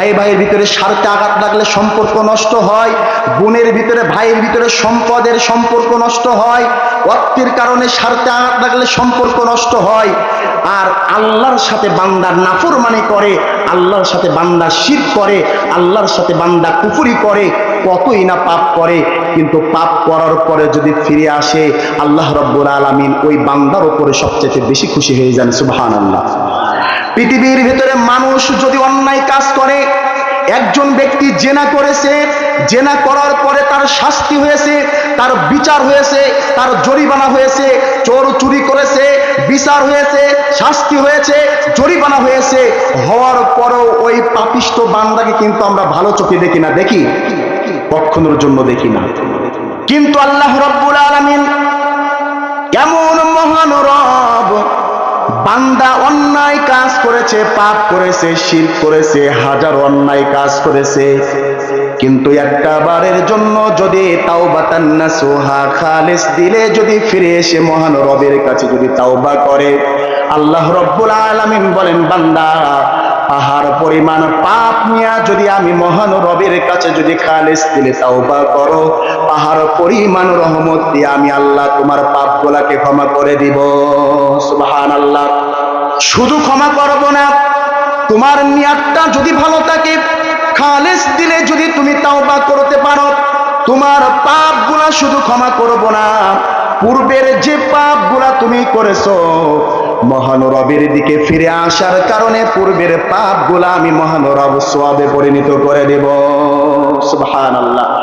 ভাই ভাইয়ের ভিতরে স্বার্থে আঘাত লাগলে সম্পর্ক নষ্ট হয়, বোনের ভিতরে ভাইয়ের ভিতরে সম্পদের সম্পর্ক নষ্ট হয় অর্থের কারণে স্বার্থে আঘাত লাগলে সম্পর্ক নষ্ট হয়। আর আল্লাহর সাথে বান্দার নাফরমানি করে, আল্লাহর সাথে বান্দা শির করে, আল্লাহর সাথে বান্দা কুফুরি করে, কতই না পাপ করে। কিন্তু পাপ করার পরে যদি ফিরে আসে, আল্লাহ রব্বুল আলমিন ওই বান্দার ওপরে সবচেয়ে বেশি খুশি হয়ে যান সুবহান আল্লাহ পৃথিবীর ভিতরে মানুষ যদি অন্যায় কাজ করে, একজন ব্যক্তি জেনা করেছে, জেনা করার পরে তার শাস্তি হয়েছে, তার বিচার হয়েছে, তার জরিমানা হয়েছে, চোর চুরি করেছে, বিচার হয়েছে, শাস্তি হয়েছে, জরিমানা হয়েছে, হওয়ার পরও ওই পাপিষ্ট বান্দাকে কিন্তু আমরা ভালো চোখে দেখি না, দেখি? কখনোর জন্য দেখি না। কিন্তু আল্লাহ রব্বুল আলামিন কেমন মহান রব বান্দা অন্যায় কাজ করেছে, পাপ করেছে শির করেছে, হাজার অন্যায় কাজ করেছে। কিন্তু একটা বারের জন্য যদি তাওবা তান্না সোহা খালেস দিলে, যদি ফিরে এসে মহান রবের কাছে যদি তাওবা করে, আল্লাহ রব্বুল আলামিন বলেন, বান্দা, পাহাড় পরিমাণ পাপ নিয়ে যদি আমি মহান রবের কাছে যদি খালেস দিলে তাওবা করো, পাহাড় পরিমাণ রহমত দিয়ে আমি আল্লাহ তোমার পাপ গোলাকে ক্ষমা করে দিব। সুবহান আল্লাহ শুধু ক্ষমা করব না, তোমার নিয়াতটা যদি ভালো থাকে, খালেস দিলে যদি তুমি তাওবা করতে পারো, তোমার পাপগুলা শুধু ক্ষমা করব না। পূর্বের যে পাপগুলা তুমি করেছ, মহান রবের দিকে ফিরে আসার কারণে পূর্বের পাপগুলা আমি মহান রব সোয়াবে পরিণত করে দেব। সুবহান আল্লাহ